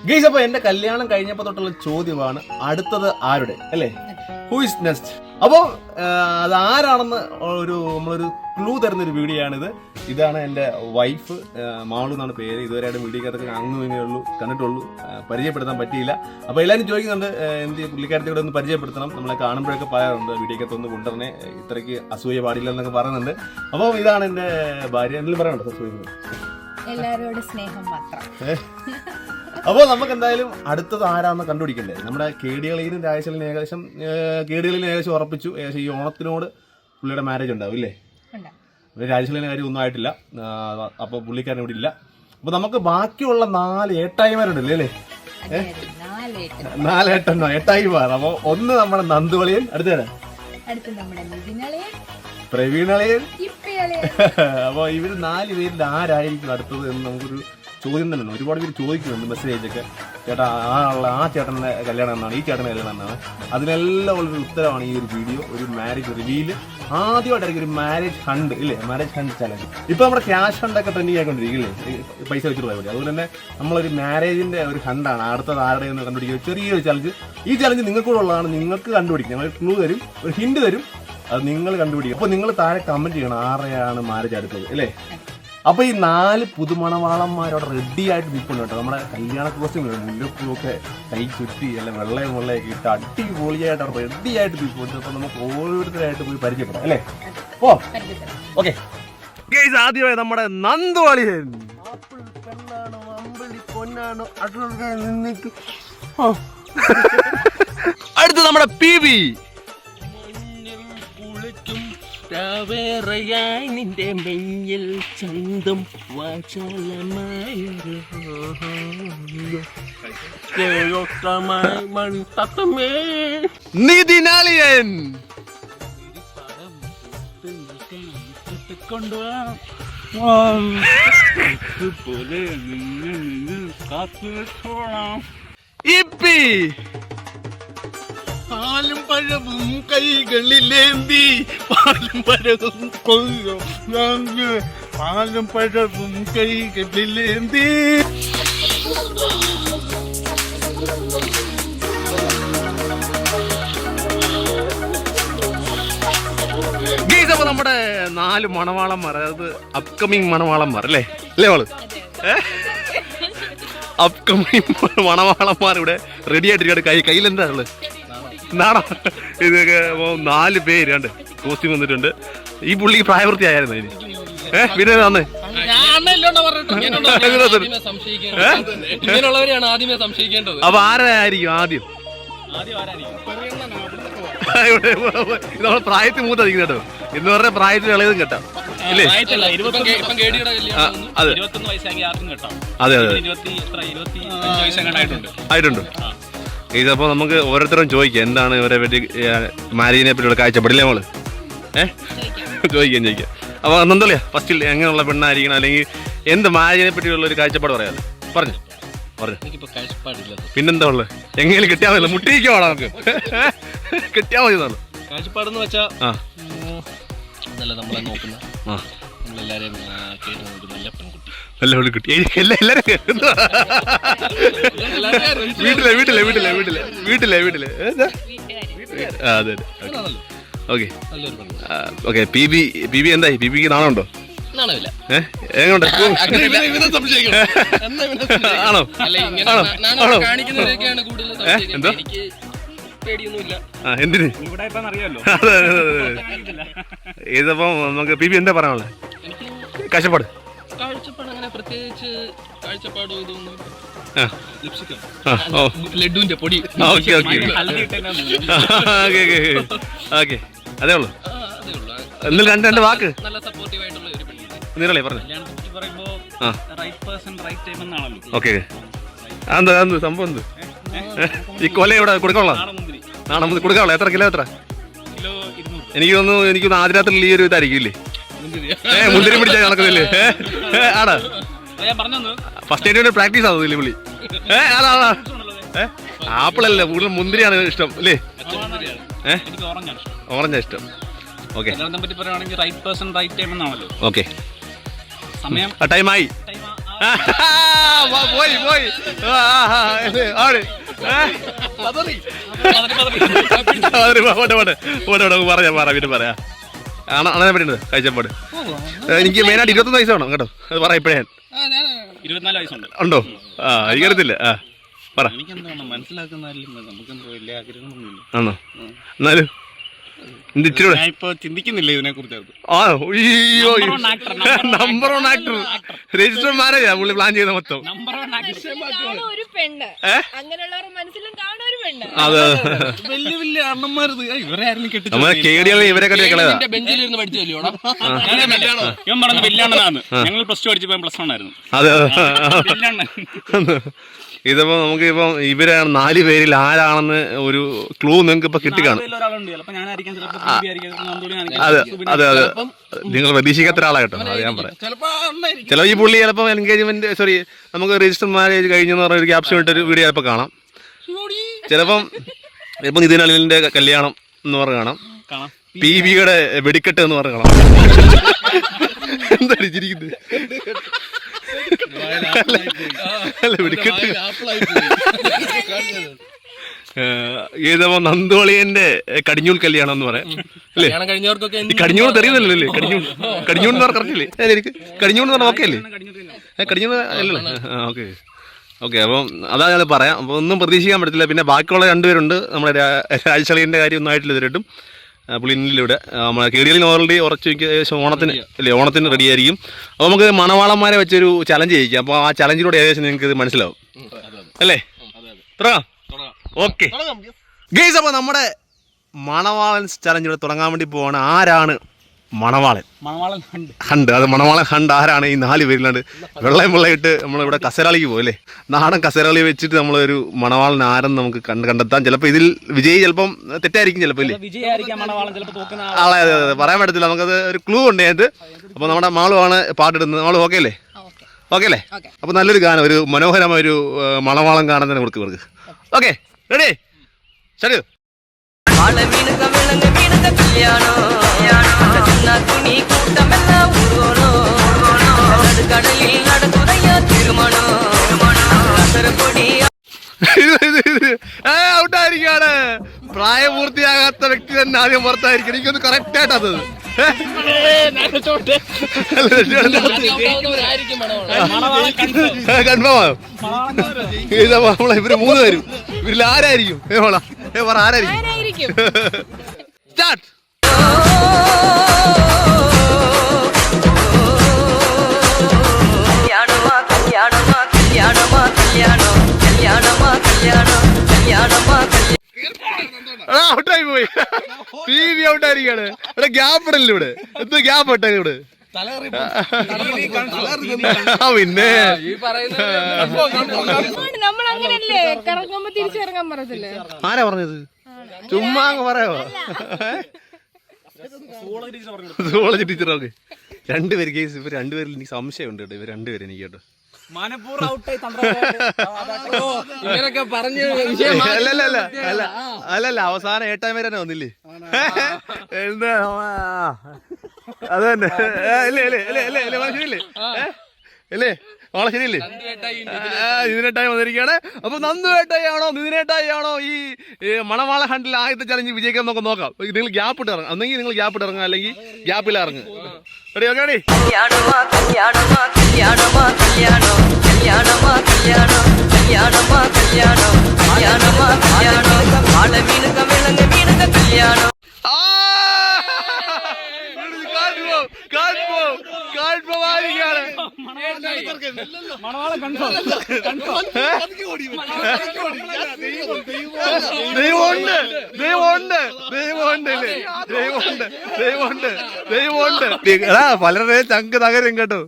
ഗീസ് അപ്പൊ എന്റെ കല്യാണം കഴിഞ്ഞപ്പോ തൊട്ടുള്ള ചോദ്യമാണ് അടുത്തത് ആരുടെ? അല്ലേ? ഹൂ ഇസ് നെക്സ്റ്റ് അപ്പോ അത് ആരാണെന്ന് ഒരു നമ്മളൊരു ക്ലൂ തരുന്ന ഒരു വീഡിയോ ആണിത് ഇതാണ് എന്റെ വൈഫ് മാളു എന്നാണ് പേര്. ഇതുവരെയായിട്ട് വീഡിയോക്കകത്തൊക്കെ അങ്ങ് ഇങ്ങനെ ഉള്ളൂ കണ്ടിട്ടുള്ളൂ. പരിചയപ്പെടുത്താൻ പറ്റിയില്ല. അപ്പൊ എല്ലാവരും ചോദിക്കുന്നുണ്ട് എന്ത് പുള്ളിക്കാരത്തെ കൂടെ ഒന്ന് പരിചയപ്പെടുത്തണം. നമ്മളെ കാണുമ്പോഴൊക്കെ പറയാറുണ്ട് വീഡിയോക്കകത്ത് ഒന്ന് കൊണ്ടുവരണേ. ഇത്രയ്ക്ക് അസൂയ പാടില്ല എന്നൊക്കെ പറയുന്നുണ്ട്. അപ്പോൾ ഇതാണ് എന്റെ ഭാര്യ. എന്തെങ്കിലും പറയാനുണ്ടോ? അസൂയ. എല്ലാവരോടും സ്നേഹം മാത്രം. അപ്പോൾ നമുക്ക് എന്തായാലും അടുത്തത് ആരാന്ന് കണ്ടുപിടിക്കണ്ടേ? നമ്മുടെ കേടികളിലും രാജശലിന് ഏകദേശം കേടികളിലും ഏകദേശം ഉറപ്പിച്ചു. ഏകദേശം ഈ ഓണത്തിനോട് പുള്ളിയുടെ മാരേജ് ഉണ്ടാവും ഇല്ലേ? രാജശലിന്റെ കാര്യം ഒന്നും ആയിട്ടില്ല. അപ്പോൾ പുള്ളിക്കാരൻ ഇവിടെ ഇല്ല. അപ്പോൾ നമുക്ക് ബാക്കിയുള്ള നാല് ഏട്ടായിമാരുണ്ടല്ലേ അല്ലേ? നാലേട്ടെണ്ണോ ഏട്ടായിമാർ. അപ്പോൾ ഒന്ന് നമ്മുടെ നന്ദുവളിയൻ അടുത്തേടെ പ്രവീണളയൻ. നമ്മുടെ ഇവർ നാല് പേരിൽ ആരായിരിക്കും അടുത്തത് എന്ന് നമുക്കൊരു ചോദ്യം തന്നെ ഒരുപാട് പേര് ചോദിക്കുന്നുണ്ട് മെസ്സേജ് ഒക്കെ ചേട്ടാ ആ ഉള്ള ആ ചേട്ടന്റെ കല്യാണം എന്നാണ് ഈ ചേട്ടന്റെ കല്യാണം എന്നാണ്. അതിനെല്ലാം ഉള്ളൊരു ഉത്തരമാണ് ഈ ഒരു വീഡിയോ ഒരു മാരേജ് റിവീൽ ആദ്യമായിട്ടായിരിക്കും ഒരു മാരേജ് ഹണ്ട് ഇല്ലേ? മാരേജ് ഹണ്ട് ചലഞ്ച് ഇപ്പൊ നമ്മുടെ ക്യാഷ് ഹണ്ടൊക്കെ ട്രെൻഡ് ട്രെൻഡിങ് ആയിക്കൊണ്ടിരിക്കില്ലേ പൈസ വെച്ചിട്ടുള്ള പോയാൽ അതുപോലെ തന്നെ നമ്മളൊരു മാരേജിന്റെ ഒരു ഹണ്ടാണ് അടുത്തത് ആരുടെ എന്ന് കണ്ടുപിടിക്കുക. ചെറിയൊരു ചലഞ്ച് ഈ ചലഞ്ച് നിങ്ങൾക്കൂടെ ഉള്ളതാണ്. നിങ്ങൾക്ക് കണ്ടുപിടിക്കും. ഞങ്ങൾ ക്ലൂ തരും ഒരു ഹിന്റ് തരും. അത് നിങ്ങൾ കണ്ടുപിടിക്കും. അപ്പോൾ നിങ്ങൾ താഴെ കമന്റ് ചെയ്യണം ആരെയാണ് മാരേജ് അടുത്തത് അല്ലേ അപ്പൊ ഈ നാല് പുതുമണവാളന്മാരോട് റെഡി ആയിട്ട് നിൽക്കുന്നു കേട്ടോ. നമ്മുടെ കല്യാണ കോസ്റ്റ്യൂം മുല്ലപ്പൂവൊക്കെ കൈ ചുറ്റി അല്ല വെള്ളയും വെള്ളയൊക്കെ ഇട്ട് അടിപൊളിയായിട്ട് അവിടെ റെഡി ആയിട്ട് നിൽക്കുന്നുണ്ട് അപ്പൊ നമുക്ക് ഓരോരുത്തരായിട്ട് പോയി പരിചയപ്പെടാം അല്ലേ? ഓ ഓക്കെ ആദ്യമായി നമ്മുടെ നന്ദുവാളിയൻ അടുത്ത് നമ്മുടെ പി ബി രാവേറെയായി നിന്റെ മെയ്യിൽ ചന്തം വാചാലമായി മൺതത്തമേ. നിതിനാളിയൻ കൊണ്ടുപോലെ നിങ്ങൾ കാത്തു വെച്ചോളാം ഇപ്പി പാലും പഴവും കൈകളിലേന്തി പാലും പഴവും കൊല്ലും പാലും പഴവും കൈകളിലേന്തി. നമ്മുടെ നാല് മണവാളന്മാർ അതായത് അപ്കമിങ് മണവാളന്മാർ അല്ലേ? അല്ലേ അവൾ അപ്കമിങ് മണവാളന്മാർ ഇവിടെ റെഡി ആയിട്ടിരിക്കുകയാണ്. കൈ കയ്യിലെന്താ നാണോ ഇത് നാല് പേര് കണ്ട് കോസ്റ്റ്യൂം വന്നിട്ടുണ്ട്. ഈ പുള്ളി പ്രായവൃത്തിയായിരുന്നു ഇനി? ഏഹ് പിന്നെ അന്ന് ഇങ്ങനെയുള്ളവരെയാണ് ആദ്യമേ സംശയിക്കേണ്ടത്. അപ്പൊ ആരായിരിക്കും ആദ്യം? നമ്മളെ പ്രായത്തിൽ മൂത്തതിരിക്കും കേട്ടോ. എന്ന് പറഞ്ഞ പ്രായത്തിൽ ഇളയതും കേട്ടോ. ഇല്ലേ? ഇപ്പം കേടിയുടെ ആ, അതെ. അതെ ആയിട്ടുണ്ട്. ഇതപ്പോ നമുക്ക് ഓരോരുത്തരും ചോദിക്കാം. എന്താണ് ഇവരെ പറ്റി മാരീനെ പറ്റിയുള്ള കാഴ്ചപ്പെടില്ലേ നമ്മൾ ഏഹ് ചോദിക്കാം. ചോദിക്കാം അപ്പൊ അന്നെന്തല്ലേ ഫസ്റ്റിൽ എങ്ങനെയുള്ള പെണ്ണായിരിക്കണം? അല്ലെങ്കിൽ എന്ത് മാരീനെ പറ്റിയുള്ള ഒരു കാഴ്ചപ്പാട് പറയാതെ പറഞ്ഞു. പറഞ്ഞു. പിന്നെന്താ ഉള്ളത് എങ്ങനെയും കിട്ടിയാൽ മതി. മുട്ടിരിക്കുവാണോ നമുക്ക്. കിട്ടിയാൽ മതി എന്നാണ്. കാഴ്ചപ്പാടെന്ന് വെച്ചാൽ ആ. നമ്മളെ നോക്കുന്ന. കേട്ട് നല്ല പെൺകുട്ടി നല്ല വെള്ളി കിട്ടി. എല്ലാ- എല്ലാരും കേൾക്കുന്നു. വീട്ടിലെ വീട്ടിലെ വീട്ടിലെ വീട്ടിലെ വീട്ടിലെ വീട്ടിലെ. അതെ അതെ. Okay. Okay P B P B എന്തായി? പി ബിക്ക് നാണമുണ്ടോ? ആണോ? ആണോ? ആണോ? എന്തോ? എന്തിന്? ഇതിപ്പം നമുക്ക് പി ബി എന്താ പറയാനുള്ളത്? എനിക്ക് കഷ്ടപ്പാട് കാഴ്ചപ്പാട് അങ്ങനെ പ്രത്യേകിച്ച് കാഴ്ചപ്പാടോ ഇതൊന്നും ലഡുവിന്റെ പൊടി. Okay okay. Okay okay okay അതേ ഉള്ളൂ. ആ, അതേ ഉള്ളൂ. ആ, രണ്ട് രണ്ട് വാക്ക്. നല്ല സപ്പോർട്ടീവ് ആയിട്ടുള്ള ഒരു പെണ്ണ്. നിരളെ പറഞ്ഞു. പറയുമ്പോ റൈറ്റ് പേഴ്സൺ റൈറ്റ് ടൈം എന്നാണല്ലോ. ഓക്കെ എന്താ എന്ത് സംഭവം എന്ത്? ഈ കൊല ഇവിടെ കൊടുക്കാനുള്ള? നാളെ മുന്തിരി. കൊടുക്കാനുള്ള. എത്ര കിലോ എത്ര? എനിക്ക് തോന്നുന്നു എനിക്ക് ആദ്യത്തിൽ ആദ്യ രാത്രി ഈ ഒരു ഇതായിരിക്കും ഇല്ലേ ഏ മുന്തിരി പിടിച്ചാൽ നടക്കുന്നില്ലേ ആണ് ഫസ്റ്റ് എയ്ഡ് പ്രാക്ടീസ് ആവുന്നില്ലേ പുള്ളി. ഏ അതാ അല്ല കൂടുതൽ മുന്തിരിയാണ് ഇഷ്ടം അല്ലേ? ഏ? എനിക്ക് ഓറഞ്ചാണ് ഇഷ്ടം. ഓറഞ്ചാ ഇഷ്ടം. ഓക്കെ. പറ്റി പറയുകയാണെങ്കിൽ റൈറ്റ് പേഴ്സൺ റൈറ്റ് ടൈം എന്നാണല്ലോ. ഓക്കെ. സമയം? ടൈമായി പോയി പോയി. ആണ്. പറയാം പറയാം പിന്നെ പറയാം. ആണ് അങ്ങനെ പറ്റുന്നത് കാഴ്ചപ്പാട് എനിക്ക് മെയിനായിട്ട് ഇരുപത്തൊന്ന് വയസ്സ് വേണം കേട്ടോ. അത് പറയാം ഇപ്പോഴേ ഇരുപത്തിനാല് വയസ്സുണ്ട്. ഉണ്ടോ? ആ എനിക്കറിയത്തില്ല. ആ പറ. എനിക്കെന്താണ് ആഗ്രഹങ്ങളൊന്നുമില്ല. ആണോ? എന്നാലും ഇപ്പൊ ചിന്തിക്കുന്നില്ല ഇതിനെ കുറിച്ച് നമ്പർ വൺ ആക്ടർ രജിസ്റ്റർ മാരേജാ പുള്ളി പ്ലാൻ ചെയ്ത മൊത്തം. ഞങ്ങൾ പ്ലസ് ടു പഠിച്ചപ്പോ പ്ലസ് വൺ ആയിരുന്നു. ഇതിപ്പോ നമുക്ക് ഇപ്പം ഇവര നാല് പേരിൽ ആരാണെന്ന് ഒരു ക്ലൂ നിങ്ങൾക്ക് ഇപ്പൊ കിട്ടിക്കാണ്. ചിലപ്പോ ചിലപ്പോ ചിലപ്പോ അതെ അതെ അതെ. നിങ്ങൾ പ്രതീക്ഷിക്കാത്ത ഒരാളായിട്ടോ അത് ഞാൻ പറയാം. ചിലപ്പോ ചിലപ്പോൾ ഈ പുള്ളി ചിലപ്പോൾ എൻഗേജ്മെന്റ് സോറി നമുക്ക് രജിസ്റ്റർ മാരേജ് കഴിഞ്ഞെന്ന് പറഞ്ഞ ഒരു ക്യാപ്ഷൻ ഇട്ടൊരു വീഡിയോ ചിലപ്പോൾ കാണാം. ചിലപ്പം ചിലപ്പോൾ നിതിൻ അനിലിന്റെ കല്യാണം എന്ന് പറഞ്ഞ് കാണാം. പി ബിയുടെ വെടിക്കെട്ട് എന്ന് പറയണം എന്താണ് ചിരിക്കുന്നത് അല്ല വെടിക്കെട്ട്. ഏതപ്പോ നന്ദോളിയന്റെ കടിഞ്ഞൂൽ കല്യാണം എന്ന് പറയാം. അല്ലേ? കടിഞ്ഞൂൽ തെറിയുന്നല്ലോ അല്ലേ? കടിഞ്ഞൂൽ കടിഞ്ഞൂൽ എന്ന് പറഞ്ഞ കറക്റ്റല്ലേ? അല്ലേ എനിക്ക് കടിഞ്ഞൂൽ എന്ന് പറഞ്ഞാൽ ഓക്കെ അല്ലേ? ഏ, കടിഞ്ഞൂൽ അല്ലല്ലോ? ഓക്കെ ഓക്കെ അപ്പം അതാ ഞാൻ പറയാം. അപ്പോൾ ഒന്നും പ്രതീക്ഷിക്കാൻ പറ്റത്തില്ല. പിന്നെ ബാക്കിയുള്ള രണ്ടുപേരുണ്ട്. നമ്മുടെ രാജശളീന്റെ കാര്യം ഒന്നും ആയിട്ടില്ല ഇതുവരെയായിട്ടും പുള്ളിനിലൂടെ നമ്മളെ കേടിയലിന് ഓൾറെഡി ഉറച്ചു ഏകദേശം ഓണത്തിന് അല്ലേ ഓണത്തിന് റെഡി ആയിരിക്കും. അപ്പോൾ നമുക്ക് മണവാളന്മാരെ വെച്ചൊരു ചലഞ്ച് ചെയ്യിക്കാം. അപ്പോൾ ആ ചലഞ്ചിലൂടെ ഏകദേശം നിങ്ങൾക്ക് ഇത് മനസ്സിലാവും. അല്ലേ? തുടങ്ങാം. ഓക്കെ ഗെയ്സ് അപ്പോൾ നമ്മുടെ മണവാളൻ ചലഞ്ചിലൂടെ തുടങ്ങാൻ വേണ്ടി പോവാണ്. ആരാണ് മണവാളൻ. ഹണ്ട്. അത് മണവാളൻ ഹണ്ട് ആരാണ്? ഈ നാല് പേരിലാണ്ട് വെള്ളയും വെള്ളയിട്ട് നമ്മളിവിടെ കസരാളിക്ക് പോകല്ലേ നാടൻ കസരാളി വെച്ചിട്ട് നമ്മളൊരു മണവാളൻ ആരെന്ന് നമുക്ക് കണ്ട് കണ്ടെത്താം. ചിലപ്പോൾ ഇതിൽ വിജയ് ചിലപ്പം തെറ്റായിരിക്കും ചിലപ്പോൾ ഇല്ലേ. ആളെ. അതെ അതെ. പറയാൻ പറ്റത്തില്ല. നമുക്കത് ഒരു ക്ലൂ ഉണ്ട് അതിനകത്ത്. അപ്പോൾ നമ്മുടെ മാളുമാണ് പാട്ടിടുന്നത്. മാളു ഓക്കെ അല്ലേ? ഓക്കെ അല്ലേ? അപ്പോൾ നല്ലൊരു ഗാനം ഒരു മനോഹരമായ ഒരു മണവാളം ഗാനം തന്നെ കൊടുക്ക് ഇവർക്ക്. ഓക്കെ റെഡി ശരി வாழ வீணுங்க விலங்கு வீணுங்க கல்யாணம். சின்ன துணி கூட்டம் எல்லாம் உருவணும் நடுக்கடலில் நடக்குதையா திருமணம். திருமணம் கொடி പ്രായപൂർത്തിയാകാത്ത വ്യക്തി തന്നെ ആദ്യം പുറത്തായിരിക്കണം എനിക്കൊന്ന് കറക്റ്റ് ആയിട്ട് അത്. ഇവർ മൂന്ന് പേരും. ഇവരിൽ ആരായിരിക്കും? ആരായിരിക്കും? സ്റ്റാർട്ട് കല്യാണമാ കല്യാണമാ കല്യാണമാ കല്യാണമാ ഔട്ടായി പോയി. ടി വി ഔട്ടായിരിക്കാണ് ഇവിടെ ഗ്യാപ്പ് ഇടല്ലേ ഇവിടെ? എന്ത് ഗ്യാപ്പ് ഇട്ടേ ഇവിടെ? പിന്നെ. ആരാ പറഞ്ഞത്? ചുമ്മാ അങ്ങ് പറയാമോ സുവോളജി ടീച്ചർ ഓക്കെ. രണ്ടുപേര് കേസ് ഇവർ രണ്ടുപേരിൽ എനിക്ക് സംശയമുണ്ട് കേട്ടോ. ഇവർ രണ്ടുപേരും എനിക്ക് കേട്ടോ. മനഃപൂർവം ഔട്ടായി ഇങ്ങനൊക്കെ പറഞ്ഞ് അല്ല അല്ല അല്ല അല്ല അല്ലല്ല അവസാനം ഏട്ടാൻ വരെ തന്നെ വന്നില്ലേ? എന്താ. അത് തന്നെ. ഇല്ലേ ഇല്ലേ ഇല്ലേ ഇല്ലേ ഇല്ലേ വളരെ ഇല്ലേ? ആളെ ശരിയല്ലേ? നിതിനേട്ടായി വന്നിരിക്കുകയാണ്. അപ്പൊ നന്ദു ഏട്ടായി ആണോ നിതിനേട്ടായി ആണോ ഈ മണവാള ഹണ്ടിൽ ആദ്യത്തെ ചലഞ്ച് വിജയിക്കാൻ നോക്കാം. നോക്കാം നിങ്ങൾ ഗ്യാപ്പ് ഇട്ട് ഇറങ്ങാം. അന്നെങ്കിൽ നിങ്ങൾ ഗ്യാപ്പ് ഇട്ട് ഇറങ്ങാം അല്ലെങ്കിൽ ഗ്യാപ്പിൽ ഇറങ്ങും. റെഡി ഓക്കെ കല്യാണമാ കല്യാണമാ കല്യാണമാ കല്യാണം? ദൈവമുണ്ട് ദൈവമുണ്ട് ദൈവമുണ്ട്? ദൈവമുണ്ട് ദൈവമുണ്ട് ദൈവമുണ്ട്. എടാ പലരുടെ ചങ്ക് തകരും കേട്ടോ.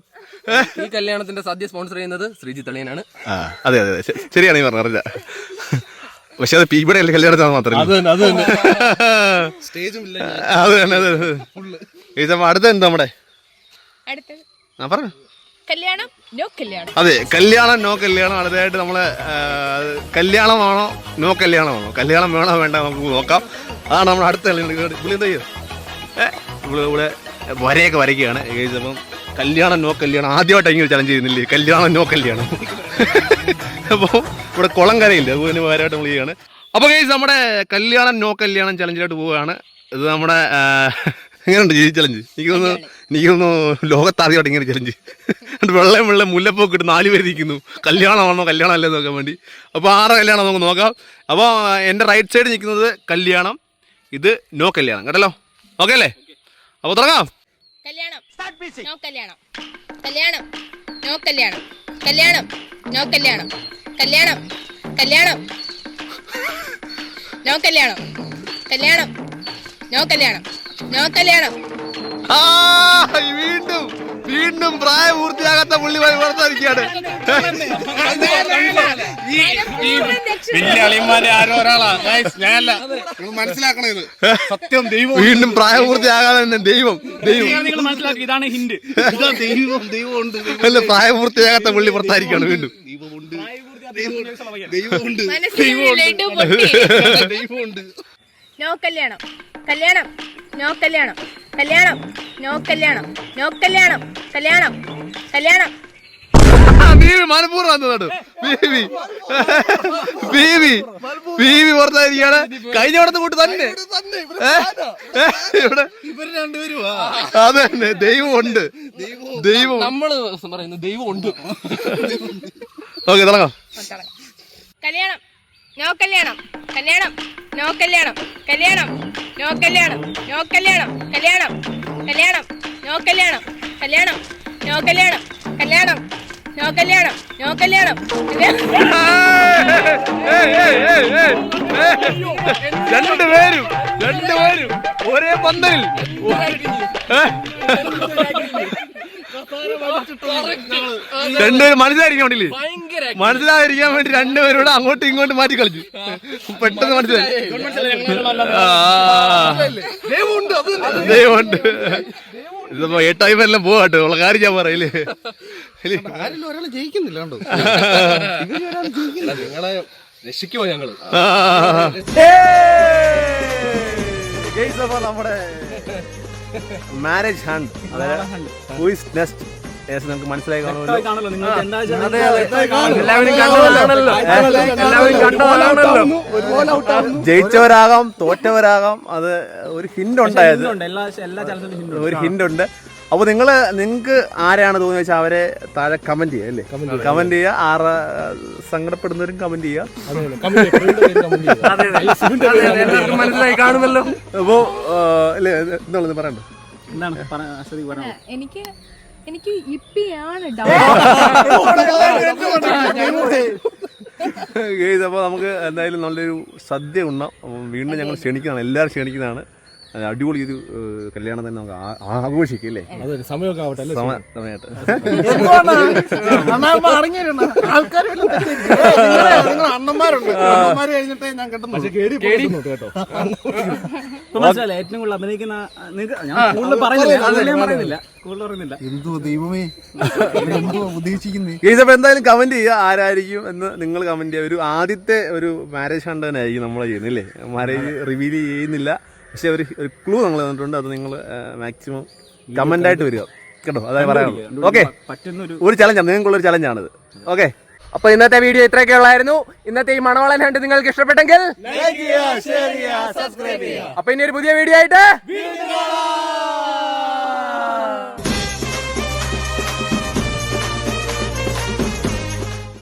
ഈ കല്യാണത്തിന്റെ സദ്യ സ്പോൺസർ ചെയ്യുന്നത് ശ്രീജി തളിയനാണ് ആ അതെ അതെ ശരിയാണ് ഈ പറഞ്ഞ പക്ഷെ അത് ഇവിടെ അല്ലെങ്കിൽ കല്യാണത്തിന് മാത്രമല്ല അത് തന്നെ അത് തന്നെ. സ്റ്റേജും ഇല്ല. അത് തന്നെ അത് അടുത്ത എന്താ നമ്മുടെ? ആ പറഞ്ഞു. കല്യാണം കല്യാണം. അതെ കല്യാണം നോ കല്യാണം അടുത്തതായിട്ട് നമ്മൾ കല്യാണമാണോ നോ കല്യാണമാണോ കല്യാണം വേണോ വേണ്ട നമുക്ക് നോക്കാം. അതാണ് നമ്മൾ അടുത്ത ഇവിടെ വരയൊക്കെ വരയ്ക്കുകയാണ്. ഏകദേശം കല്യാണം നോ കല്യാണം ആദ്യമായിട്ട് ഇങ്ങനെ ചലഞ്ച് ചെയ്യുന്നില്ലേ? കല്യാണം നോ കല്യാണം. അപ്പോൾ ഇവിടെ കുളം കരയില്ല? അതുപോലെ പകരമായിട്ട് നമ്മൾ ചെയ്യാണ്. അപ്പോൾ കേസ് നമ്മുടെ കല്യാണം നോ കല്യാണം ചലഞ്ചിലോട്ട് പോവുകയാണ്. ഇത് നമ്മുടെ എങ്ങനെയുണ്ട് ഈ ചലഞ്ച് എനിക്ക് തോന്നുന്നു എനിക്ക് തോന്നുന്നു ലോകത്താദ്യമായിട്ട് ഇങ്ങനെ ചലഞ്ച് വെള്ളം വെള്ളം മുല്ലപ്പൊക്കെ ഇട്ട് നാല് പേര് ഇരിക്കുന്നു കല്യാണമാണോ കല്യാണം അല്ലേ നോക്കാൻ വേണ്ടി. അപ്പോൾ ആറ് കല്യാണം നമുക്ക് നോക്കാം. അപ്പോൾ എന്റെ റൈറ്റ് സൈഡ് നിൽക്കുന്നത് കല്യാണം ഇത് നോ കല്യാണം. കേട്ടല്ലോ? ഓക്കെ അല്ലേ? അപ്പോൾ തുടങ്ങാം. കല്യാണം. നോ കല്യാണം. കല്യാണം. നോ കല്യാണം. കല്യാണം. നോ കല്യാണം. കല്യാണം. കല്യാണം. നോ കല്യാണം. കല്യാണം. നോ കല്യാണം. നോ കല്യാണം. ആ, വീണ്ടും വീണ്ടും പ്രായപൂർത്തിയാകാത്ത പുള്ളി വളർത്താതിരിക്കുകയാണ് വലിയ അളിയന്മാരെ ആരോ ഒരാളാ. ഗൈസ് ഞാനല്ല. നിങ്ങൾ മനസ്സിലാക്കണം ഇത്. സത്യം ദൈവം വീണ്ടും പ്രായപൂർത്തിയാകാതെ തന്നെ ദൈവം ദൈവം. മനസ്സിലാക്കി ഇതാണ് ഹിന്റ്. ദൈവം ദൈവം ഉണ്ട്. അല്ല പ്രായപൂർത്തിയാകാത്ത പുള്ളി പുറത്തായിരിക്കാണ് വീണ്ടും. ദൈവമുണ്ട് ദൈവമുണ്ട് ദൈവമുണ്ട് ദൈവമുണ്ട് നോ കല്യാണം. കല്യാണം. നോ കല്യാണം. കല്യാണം. നോ കല്യാണം. നോ കല്യാണം. കല്യാണം. കല്യാണം. കഴിഞ്ഞ കൂട്ട് തന്നെ? ഇവർ രണ്ടുപേരും അത് തന്നെ. ദൈവം ഉണ്ട് ദൈവം. നമ്മൾ പറയുന്നു ദൈവം ഉണ്ട് ഓക്കെ തുടങ്ങാം. കല്യാണം. നോ കല്യാണം കല്യാണം നോ കല്യാണം കല്യാണം നോ കല്യാണം നോ കല്യാണം കല്യാണം കല്യാണം നോ കല്യാണം കല്യാണം നോ കല്യാണം കല്യാണം നോ കല്യാണം നോ കല്യാണം. രണ്ടുപേരും രണ്ടുപേരും ഒരേ പന്തലിൽ? രണ്ടുപേരും മനസ്സിലായിരിക്കാൻ വേണ്ടിയില്ലേ? മനസ്സിലായിരിക്കാൻ വേണ്ടി രണ്ടുപേരോട് അങ്ങോട്ടും ഇങ്ങോട്ടും മാറ്റി കളിച്ചു. പെട്ടെന്ന് മനസ്സിലായി. ദൈവമുണ്ട് ഇതിപ്പോ ഏട്ടായി എല്ലാം പോവാട്ടോ ഉള്ള കാര്യം ഞാൻ പറയില്ലേ? ഒരാൾ ജയിക്കുന്നില്ല കണ്ടോ? നിങ്ങളെ രക്ഷിക്കുമോ ഞങ്ങൾ? നമ്മുടെ മാരേജ് ഹണ്ട് അതായത് നെക്സ്റ്റ് നമുക്ക് മനസ്സിലായി കാണുമല്ലോ. ജയിച്ചവരാകാം തോറ്റവരാകാം അത് ഒരു ഹിന്റ് ഉണ്ടായത് ഒരു ഹിന്റ് ഉണ്ട് അപ്പൊ നിങ്ങൾ നിങ്ങക്ക് ആരെയാണ് തോന്നുന്നത് വെച്ചാൽ അവരെ താഴെ കമന്റ് ചെയ്യുക അല്ലേ കമന്റ് ചെയ്യുക ആറ് സങ്കടപ്പെടുന്നവരും കമന്റ് ചെയ്യുക എല്ലാവർക്കും മനസ്സിലായി കാണുമല്ലോ അപ്പോ അല്ലേ എന്നുള്ളത് പറയണ്ടോ എനിക്ക് എനിക്ക് ഇപ്പിയാണ് അപ്പോൾ നമുക്ക് എന്തായാലും നല്ലൊരു സദ്യ ഉണ്ണാം വീണ്ടും ഞങ്ങൾ ക്ഷണിക്കുന്നതാണ് എല്ലാവരും ക്ഷണിക്കുന്നതാണ് അടിപൊളി ഒരു കല്യാണം തന്നെ നമുക്ക് ആഘോഷിക്കും അല്ലേ സമയമൊക്കെ ആവട്ടെ സമയത്ത് ഏറ്റവും കൂടുതൽ അഭിനയിക്കുന്ന കൂടുതൽ പറയുന്നില്ല. പറയുന്നില്ല. കൂടുതൽ പറയുന്നില്ല. എന്തോ ദൈവമേ? എന്തോ ഉദ്ദേശിക്കുന്നേ? ഗെയ്സ് അപ്പോൾ എന്തായാലും കമന്റ് ചെയ്യുക ആരായിരിക്കും എന്ന് നിങ്ങൾ കമന്റ് ചെയ്യുക. ഒരു ആദ്യത്തെ ഒരു മാരേജ് കണ്ടനായിരിക്കും നമ്മളെ ചെയ്യുന്നില്ലേ മാരേജ് റിവീൽ ചെയ്യുന്നില്ല. പക്ഷെ ഒരു ഒരു ക്ലൂ നമ്മൾ തന്നിട്ടുണ്ട്. അത് നിങ്ങൾ മാക്സിമം കമന്റ് ആയിട്ട് വരിക. കേട്ടോ? അതായത് പറയാനുള്ളൂ ഓക്കെ പറ്റുന്ന ഒരു ഒരു ചലഞ്ചാണ് നിങ്ങൾക്കുള്ള ഒരു ചലഞ്ചാണിത് ഓക്കെ അപ്പൊ ഇന്നത്തെ വീഡിയോ ഇത്രയൊക്കെ ഉള്ളായിരുന്നു. ഇന്നത്തെ ഈ മണവാളൻ ഹണ്ട് നിങ്ങൾക്ക് ഇഷ്ടപ്പെട്ടെങ്കിൽ അപ്പൊ ഇനി ഒരു പുതിയ വീഡിയോ ആയിട്ട്